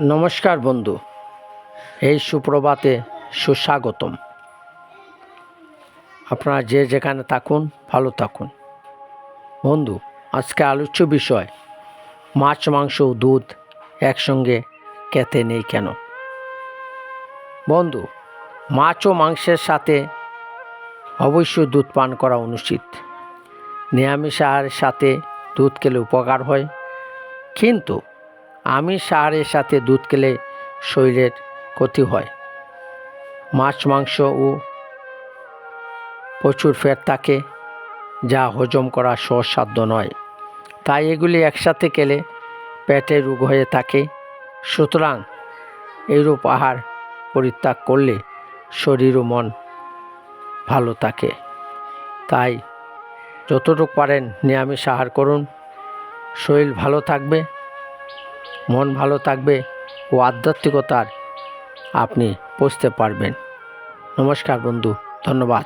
নমস্কার বন্ধু, এই সুপ্রভাতে সুস্বাগতম। আপনারা যে যেখানে থাকুন, ভালো থাকুন। বন্ধু, আজকে আলোচ্য বিষয়, মাছ, মাংস, দুধ একসঙ্গে খেতে নেই কেন? বন্ধু, মাছ ও মাংসের সাথে অবশ্যই দুধ পান করা অনুচিত। নিরামিষ আহারের সাথে দুধ খেলে উপকার হয়। কিন্তু আমিষ আহারের সাথে দুধ খেলে শরীরের ক্ষতি হয়। মাছ, মাংস ও প্রচুর ফ্যাট থাকে, যা হজম করা সহসাধ্য নয়। তাই এগুলি একসাথে খেলে পেটে রোগ হয়ে থাকে। সুতরাং এইরূপ আহার পরিত্যাগ করলে শরীর ও মন ভালো থাকে। তাই যতটুকু পারেন নিরামিষ আহার করুন। শরীর ভালো থাকবে। মন ভালো থাকবে ও আধ্যাত্মিকতার আপনি পৌঁছতে পারবেন। নমস্কার বন্ধু ধন্যবাদ।